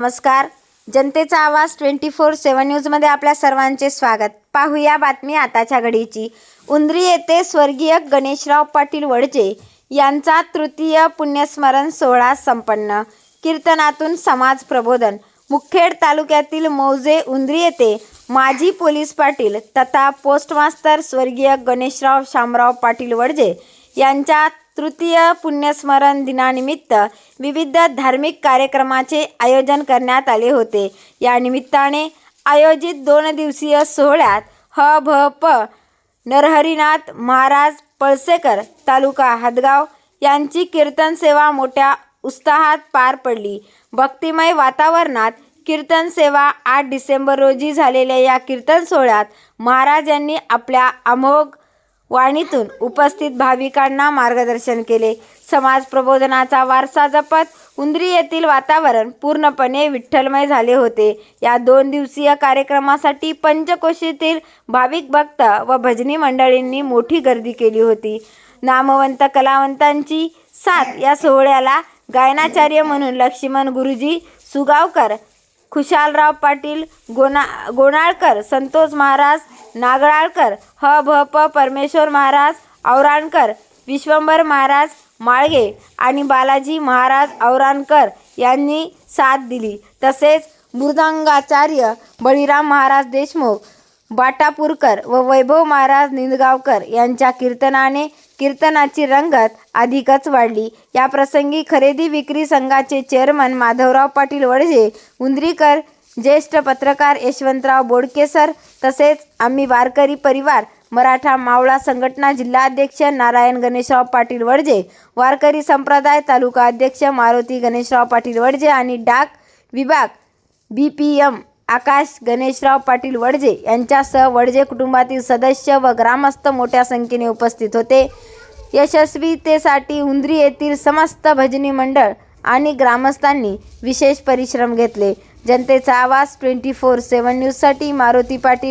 नमस्कार. जनतेचा आवाज ट्वेंटी फोर सेवन न्यूजमध्ये आपल्या सर्वांचे स्वागत. पाहूया बातमी आताच्या घडीची. उंद्री येथे स्वर्गीय गणेशराव पाटील वडजे यांचा तृतीय पुण्यस्मरण सोहळा संपन्न. कीर्तनातून समाज प्रबोधन. मुखेड तालुक्यातील मौजे उंद्री येथे माजी पोलीस पाटील तथा पोस्टमास्तर स्वर्गीय गणेशराव शामराव पाटील वडजे यांच्या तृतीय पुण्यस्मरण दिनानिमित्त विविध धार्मिक कार्यक्रमाचे आयोजन करण्यात आले होते. या निमित्ताने आयोजित दोन दिवसीय सोहळ्यात ह भ प नरहरीनाथ महाराज पळसेकर तालुका हदगाव यांची कीर्तन सेवा मोठ्या उत्साहात पार पडली. भक्तिमय वातावरणात कीर्तन सेवा आठ डिसेंबर रोजी झालेल्या या कीर्तन सोहळ्यात महाराज यांनी आपल्या अमोघ वाणीतून उपस्थित भाविकांना मार्गदर्शन केले. समाज प्रबोधनाचा वारसा जपत उंद्री येथील वातावरण पूर्णपणे विठ्ठलमय झाले होते. या दोन दिवसीय कार्यक्रमासाठी पंचकोशीतील भाविक भक्त व भजनी मंडळींनी मोठी गर्दी केली होती. नामवंत कलावंतांची साथ या सोहळ्याला गायनाचार्य म्हणून लक्ष्मण गुरुजी सुगावकर खुशालराव पाटील गोना गोणाळकर संतोष महाराज नागराळकर ह भ प परमेश्वर महाराज औराणकर विश्वंभर महाराज माळगे आणि बालाजी महाराज औराणकर यांनी साथ दिली. तसेच मृदंगाचार्य बळीराम महाराज देशमुख बाटापूरकर व वैभव महाराज निंदगावकर यांच्या कीर्तनाने कीर्तनाची रंगत अधिकच वाढली. या प्रसंगी खरेदी विक्री संघाचे चेअरमन माधवराव पाटील वडजे उंद्रीकर ज्येष्ठ पत्रकार यशवंतराव बोडकेसर तसेच आम्ही वारकरी परिवार मराठा मावळा संघटना जिल्हाध्यक्ष नारायण गणेशराव पाटील वडजे वारकरी संप्रदाय तालुका अध्यक्ष मारुती गणेशराव पाटील वडजे आणि डाक विभाग B P M Akash Ganeshrao Patil Wadje यांच्यासह वडजे कुटुंबातील सदस्य व ग्रामस्थ मोठ्या संख्येने उपस्थित होते. यशस्वीतेसाठी उंद्री येथील समस्त भजनी मंडळ आणि ग्रामस्थांनी विशेष परिश्रम घेतले. जनतेचा आवाज ट्वेंटी फोर सेवन न्यूजसाठी मारुती पाटील.